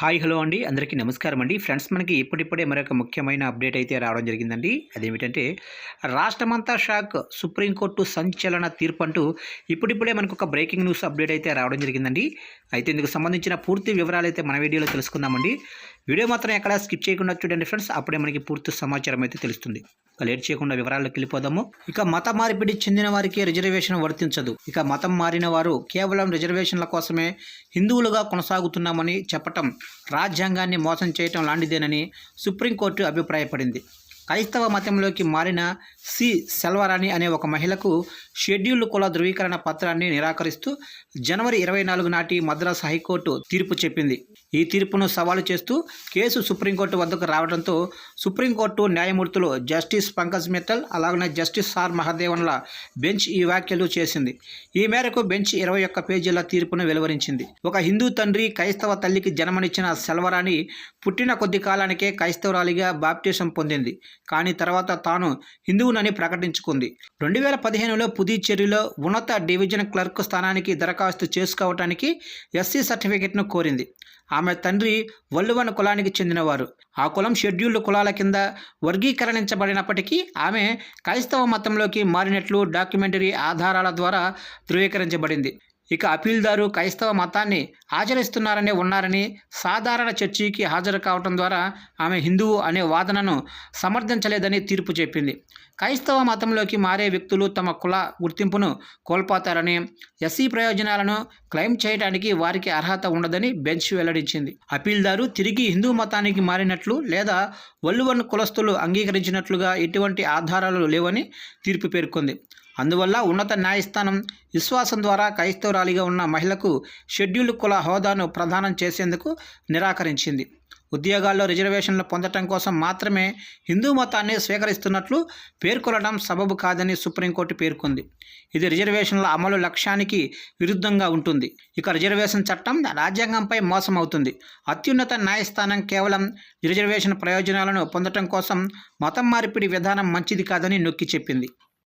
Hi hello అండి. అందరికీ నమస్కారం అండి. ఫ్రెండ్స్ మనకి ఇప్పుడిప్పుడే మరొక ముఖ్యమైన అప్డేట్ అయితే రావడం జరిగిందండి. అదేమిటంటే రాష్ట్రమంతా షాక్ సుప్రీంకోర్టు సంచలన తీర్పు అంటూ ఇప్పుడిప్పుడే మనకు ఒక బ్రేకింగ్ న్యూస్ అప్డేట్ అయితే రావడం జరిగిందండి. అయితే ఇందుకు సంబంధించిన పూర్తి వివరాలు అయితే మన వీడియోలో తెలుసుకుందామండి. వీడియో మాత్రం ఎక్కడ స్కిప్ చేయకుండా చూడండి ఫ్రెండ్స్. అప్పుడే మనకి పూర్తి సమాచారం అయితే తెలుస్తుంది. ఇక లేట్ చేయకుండా వివరాల్లోకి వెళ్ళిపోదాము. ఇక మత మార్పిడి చెందిన వారికి రిజర్వేషన్ వర్తించదు. ఇక మతం మారిన వారు కేవలం రిజర్వేషన్ల కోసమే హిందువులుగా కొనసాగుతున్నామని చెప్పటం రాజ్యాంగాన్ని మోసం చేయటం లాంటిదేనని సుప్రీంకోర్టు అభిప్రాయపడింది. క్రైస్తవ మతంలోకి మారిన సి. సెల్వరాణి అనే ఒక మహిళకు షెడ్యూల్డ్ కుల ధృవీకరణ పత్రాన్ని నిరాకరిస్తూ జనవరి ఇరవై నాలుగు నాటి మద్రాస్ హైకోర్టు తీర్పు చెప్పింది. ఈ తీర్పును సవాలు చేస్తూ కేసు సుప్రీంకోర్టు వద్దకు రావడంతో సుప్రీంకోర్టు న్యాయమూర్తులు జస్టిస్ పంకజ్ మిత్తల్ అలాగనే జస్టిస్ ఆర్. మహదేవన్ల బెంచ్ ఈ వ్యాఖ్యలు చేసింది. ఈ మేరకు బెంచ్ ఇరవై ఒక్క పేజీల తీర్పును వెలువరించింది. ఒక హిందూ తండ్రి క్రైస్తవ తల్లికి జన్మనిచ్చిన సెల్వరాణి పుట్టిన కొద్ది కాలానికే క్రైస్తవరాలిగా బాప్టిజం పొందింది. కానీ తర్వాత తాను హిందువునని ప్రకటించుకుంది. రెండు వేల పదిహేనులో పుదుచ్చేరిలో ఉన్నత డివిజన్ క్లర్క్ స్థానానికి దరఖాస్తు చేసుకోవటానికి ఎస్సీ సర్టిఫికెట్ను కోరింది. ఆమె తండ్రి వల్లువన కులానికి చెందినవారు. ఆ కులం షెడ్యూల్డ్ కులాల కింద వర్గీకరణించబడినప్పటికీ ఆమె క్రైస్తవ మతంలోకి మారినట్లు డాక్యుమెంటరీ ఆధారాల ద్వారా ధృవీకరించబడింది. ఇక అపీల్దారు క్రైస్తవ మతాన్ని ఆచరిస్తున్నారనే ఉన్నారని సాధారణ చర్చికి హాజరు కావటం ద్వారా ఆమె హిందువు అనే వాదనను సమర్థించలేదని తీర్పు చెప్పింది. క్రైస్తవ మతంలోకి మారే వ్యక్తులు తమ కుల గుర్తింపును కోల్పోతారని ఎస్సీ ప్రయోజనాలను క్లెయిమ్ చేయడానికి వారికి అర్హత ఉండదని బెంచ్ వెల్లడించింది. అపీల్దారు తిరిగి హిందూ మతానికి మారినట్లు లేదా వల్లువన్ కులస్తులు అంగీకరించినట్లుగా ఎటువంటి ఆధారాలు లేవని తీర్పు పేర్కొంది. అందువల్ల ఉన్నత న్యాయస్థానం విశ్వాసం ద్వారా క్రైస్తవురాలిగా ఉన్న మహిళకు షెడ్యూల్డ్ కుల హోదాను ప్రదానం చేసేందుకు నిరాకరించింది. ఉద్యోగాల్లో రిజర్వేషన్లు పొందటం కోసం మాత్రమే హిందూ మతాన్ని స్వీకరిస్తున్నట్లు పేర్కొనడం సబబు కాదని సుప్రీంకోర్టు పేర్కొంది. ఇది రిజర్వేషన్ల అమలు లక్ష్యానికి విరుద్ధంగా ఉంటుంది. ఇక రిజర్వేషన్ చట్టం రాజ్యాంగంపై మోసం అవుతుంది అత్యున్నత న్యాయస్థానం కేవలం రిజర్వేషన్ ప్రయోజనాలను పొందటం కోసం మతం మార్పిడి విధానం మంచిది కాదని నొక్కి చెప్పింది.